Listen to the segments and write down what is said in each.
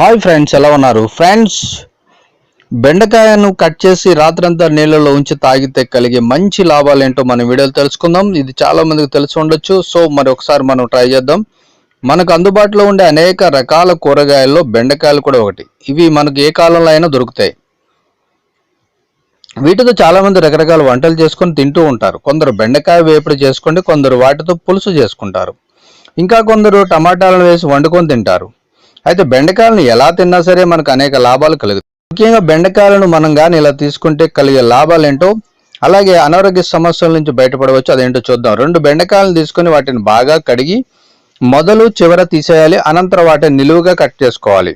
Hi friends ఎలా ఉన్నారు? Friends బెండకాయను cut చేసి రాత్రంతా నీళ్ళలో ఉంచి తాగితే కలిగే మంచి లాభాలు ఏంటో మన వీడియోలో తెలుసుకుందాం. ఇది చాలా మందికి తెలిసి ఉండొచ్చు. సో మరి ఒకసారి మనం ట్రై చేద్దాం. మనకు అందుబాటులో ఉండే అనేక రకాల కూరగాయల్లో బెండకాయలు కూడా ఒకటి. ఇవి మనకు ఏ కాలంలో అయినా దొరుకుతాయి. వీటితో చాలామంది రకరకాల వంటలు చేసుకొని తింటూ ఉంటారు. కొందరు బెండకాయ వేపుడు చేసుకోండి కొందరు వాటితో పులుసు చేసుకుంటారు. ఇంకా కొందరు టమాటాలను వేసి వండుకొని తింటారు. అయితే బెండకాయలను ఎలా తిన్నా సరే మనకు అనేక లాభాలు కలుగుతాయి. ముఖ్యంగా బెండకాయలను మనం కానీ ఇలా తీసుకుంటే కలిగే లాభాలు ఏంటో అలాగే అనారోగ్య సమస్యల నుంచి బయటపడవచ్చు అదేంటో చూద్దాం. రెండు బెండకాయలను తీసుకొని వాటిని బాగా కడిగి మొదలు చివర తీసేయాలి అనంతరం వాటిని నిలువుగా కట్ చేసుకోవాలి.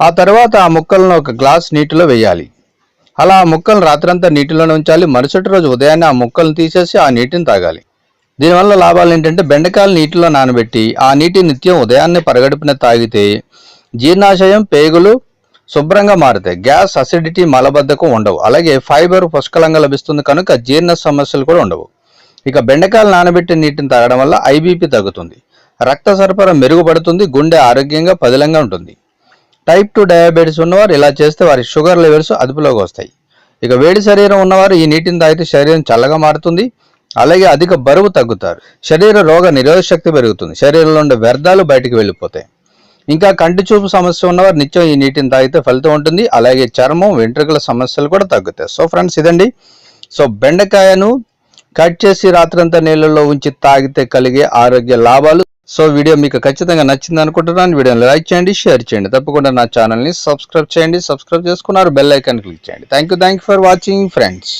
ఆ తర్వాత ఆ ముక్కలను ఒక గ్లాస్ నీటిలో వేయాలి. అలా ఆ ముక్కలను రాత్రంతా నీటిలోనే ఉంచాలి. మరుసటి రోజు ఉదయాన్నే ఆ ముక్కలను తీసేసి ఆ నీటిని తాగాలి. దీనివల్ల లాభాలు ఏంటంటే బెండకాయలు నీటిలో నానబెట్టి ఆ నీటి నిత్యం ఉదయాన్నే పరగడుపున తాగితే జీర్ణాశయం పేగులు శుభ్రంగా మారుతాయి. గ్యాస్ అసిడిటీ మలబద్ధకం ఉండవు. అలాగే ఫైబర్ పుష్కలంగా లభిస్తుంది కనుక జీర్ణ సమస్యలు కూడా ఉండవు. ఇక బెండకాయలు నానబెట్టి నీటిని తాగడం వల్ల ఐబీపీ తగ్గుతుంది. రక్త సరఫరా మెరుగుపడుతుంది. గుండె ఆరోగ్యంగా పదిలంగా ఉంటుంది. టైప్ టూ డయాబెటీస్ ఉన్నవారు ఇలా చేస్తే వారి షుగర్ లెవెల్స్ అదుపులోకి వస్తాయి. ఇక వేడి శరీరం ఉన్నవారు ఈ నీటిని తాగితే శరీరం చల్లగా మారుతుంది అలాగే అధిక బరువు తగ్గుతారు. శరీర రోగ నిరోధక శక్తి పెరుగుతుంది. శరీరంలో ఉండే వ్యర్థాలు బయటికి వెళ్ళిపోతాయి. ఇంకా కంటి చూపు సమస్య ఉన్నవారు నిత్యం ఈ నీటిని తాగితే ఫలితం ఉంటుంది అలాగే చర్మం వెంట్రుకల సమస్యలు కూడా తగ్గుతాయి. సో ఫ్రెండ్స్ ఇదండి. సో బెండకాయను కట్ చేసి రాత్రంతా నీళ్ళలో ఉంచి తాగితే కలిగే ఆరోగ్య లాభాలు సో వీడియో మీకు ఖచ్చితంగా నచ్చింది అనుకుంటున్నాను. వీడియోని లైక్ చేయండి షేర్ చేయండి. తప్పకుండా నా ఛానల్ని సబ్స్క్రైబ్ చేయండి. సబ్స్క్రైబ్ చేసుకున్నారు బెల్ ఐకాన్ క్లిక్ చేయండి. Thank you thank you for watching friends